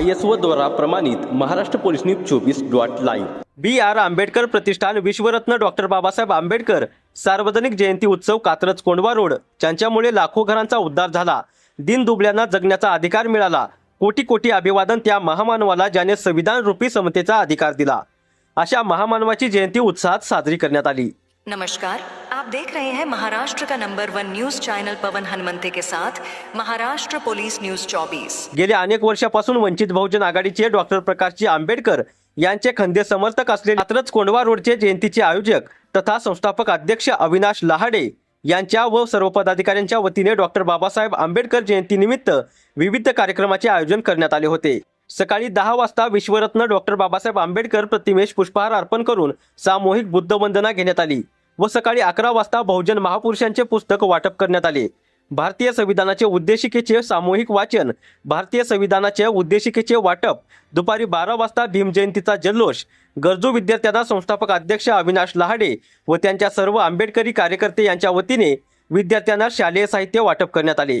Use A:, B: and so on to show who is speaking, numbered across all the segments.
A: I S O द्वारा प्रमाणित Maharashtra police news चोवीस dot live. B R Ambedkar प्रतिष्ठान विश्वरत्न डॉक्टर बाबासाहेब आंबेडकर सार्वजनिक जयंती उत्सव कात्रज कोंडवा रोड. ज्यांच्यामुळे लाखो घरांचा उद्धार झाला. दिन दुबळ्यांना जगण्याचा अधिकार मिळाला. कोटी कोटी अभिवादन त्या महामानवाला ज्याने संविधान रूपी समतेचा अधिकार दिला. अशा महामानवाची जयंती उत्साहात साजरी करण्यात आली.
B: नमस्कार आप देख रहे हैं महाराष्ट्र का number one news channel Pawan Hanumante के साथ महाराष्ट्र पोलीस न्यूज 24
A: गेल्या अनेक वर्षापासून वंचित बहुजन आघाडीचे डॉक्टर प्रकाशजी आंबेडकर यांचे खंदे समर्थक असलेले मात्रच कोंडवा रोडचे जयंतीचे आयोजक तथा संस्थापक अध्यक्ष अविनाश लहाडे यांच्या व सर्व पदाधिकाऱ्यांच्या वतीने डॉक्टर बाबासाहेब आंबेडकर जयंतीनिमित्त विविध कार्यक्रमाचे आयोजन करण्यात आले होते. सकाळी दहा वाजता विश्वरत्न डॉक्टर बाबासाहेब आंबेडकर प्रतिमेश पुष्पहार अर्पण करून सामूहिक बुद्धवंदना घेण्यात आली. व सकाळी अकरा वाजता बहुजन महापुरुषांचे पुस्तक वाटप करण्यात आले. भारतीय संविधानाचे उद्देशिकेचे सामूहिक वाचन भारतीय संविधानाचे उद्देशिकेचे वाटप दुपारी बारा वाजता भीमजयंतीचा जल्लोष गरजू विद्यार्थ्यांना संस्थापक अध्यक्ष अविनाश लहाडे व त्यांच्या सर्व आंबेडकरी कार्यकर्ते यांच्या वतीने विद्यार्थ्यांना शालेय साहित्य वाटप करण्यात आले.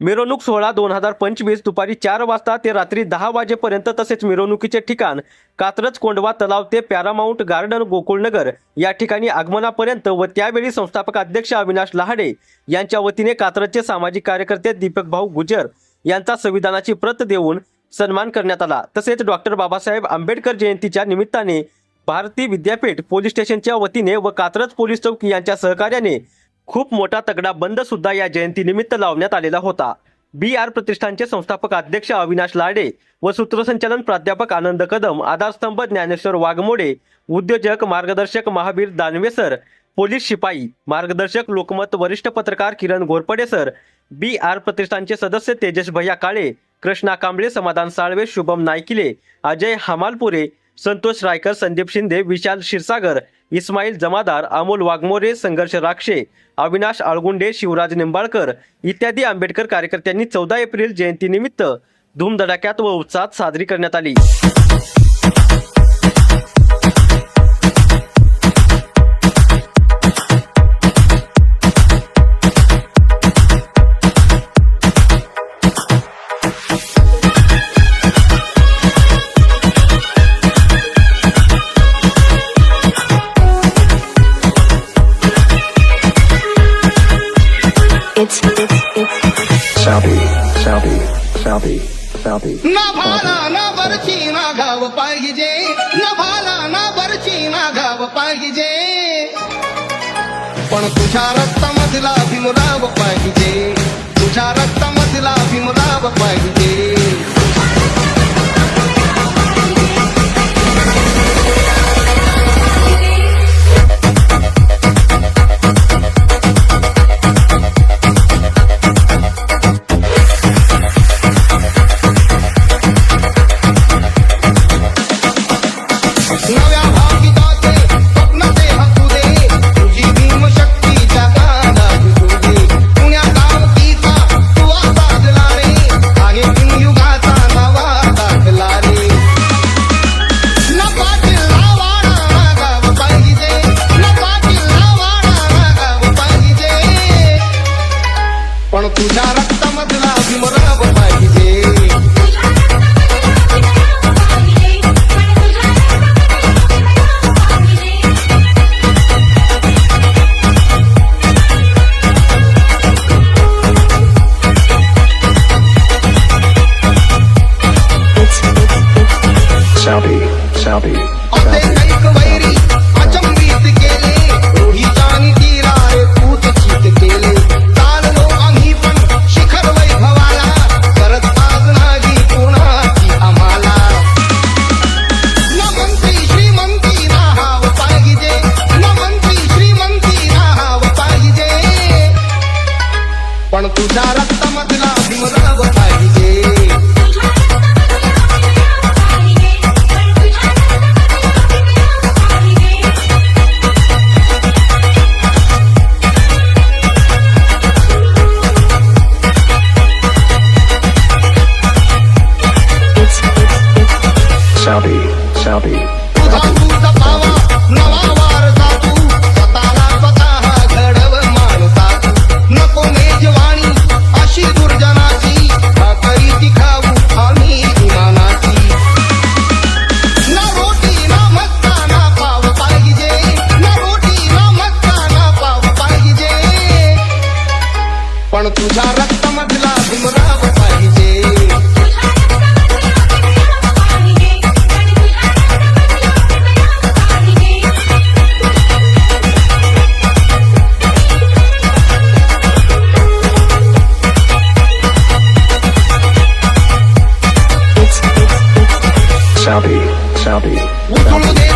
A: मिरवणूक सोहळा दोन हजार पंचवीस दुपारी चार वाजता ते रात्री दहा वाजेपर्यंत तसेच मिरवणुकीचे ठिकाण कात्रज कोंडवा तलाव ते पॅरामाऊंट गार्डन गोकुळनगर या ठिकाणी आगमनापर्यंत व त्यावेळी संस्थापक अध्यक्ष अविनाश लहाडे यांच्या वतीने कात्रजचे सामाजिक कार्यकर्ते दीपक भाऊ गुजर यांचा संविधानाची प्रत देऊन सन्मान करण्यात आला. तसेच डॉक्टर बाबासाहेब आंबेडकर जयंतीच्या निमित्ताने भारती विद्यापीठ पोलीस स्टेशनच्या वतीने व कात्रज पोलीस चौकी यांच्या सहकार्याने खूप मोठा तगडा बंद सुद्धा या जयंतीनिमित्त लावण्यात आलेला होता. बी आर प्रतिष्ठानचे संस्थापक अध्यक्ष अविनाश लाडे व सूत्रसंचालन प्राध्यापक आनंद कदम आधारस्तंभ ज्ञानेश्वर वाघमोडे उद्योजक मार्गदर्शक महावीर दानवे सर पोलीस शिपाई मार्गदर्शक लोकमत वरिष्ठ पत्रकार Kiran Ghorpade sir B R प्रतिष्ठानचे सदस्य तेजस भैया काळे कृष्णा कांबळे समाधान साळवे शुभम नायकिले अजय हमालपुरे संतोष रायकर संदीप शिंदे विशाल क्षीरसागर इस्माईल जमादार अमोल वाघमोरे संघर्ष राक्षे अविनाश आळगुंडे शिवराज निंबाळकर इत्यादी आंबेडकर कार्यकर्त्यांनी चौदा एप्रिल जयंतीनिमित्त धूमधडाक्यात व उत्साहात साजरी करण्यात आली.
C: Sabi, Sabi.
D: ना भाला ना बरची ना गाव पाहिजे ना भाला ना बरची ना गाव पाहिजे पण तुझ्या रक्तामधला भीमराव पाहिजे. तुझ्या रक्तामधला भीमराव पाहिजे. तुझ्या रक्तामधला भीमराव पाहिजे
E: it's it's
D: भीमराव पाहिजे Saudi, Saudi, Saudi.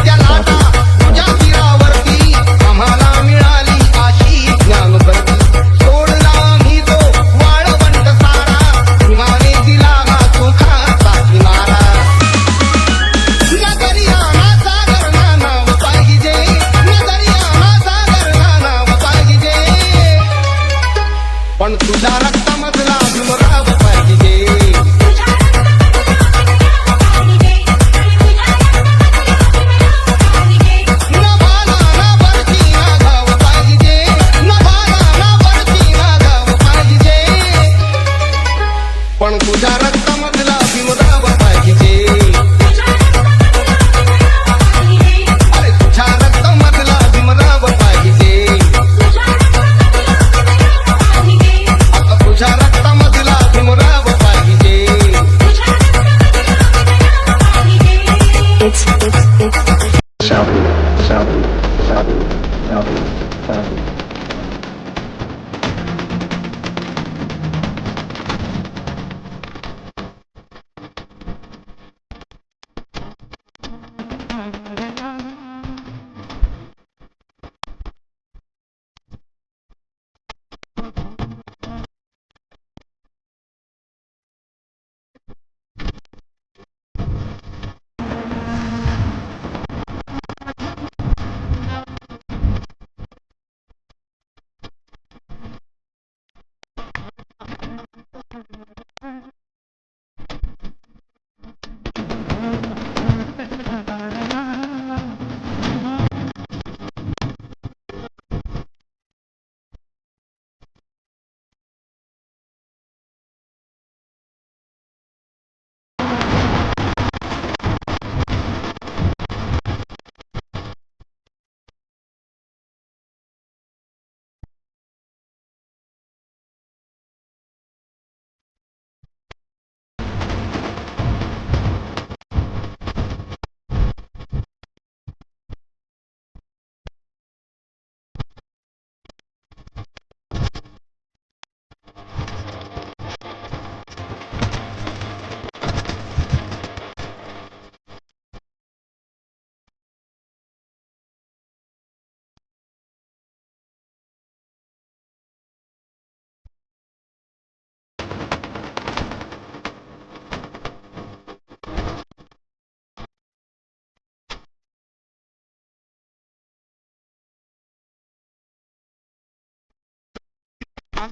D: Hi,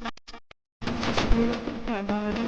D: buddy.